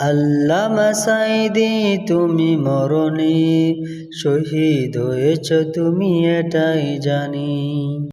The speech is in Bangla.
আল্লামা মাসাইদি তুমি মরণে। শহীদ হয়েছ তুমি এটাই জানি।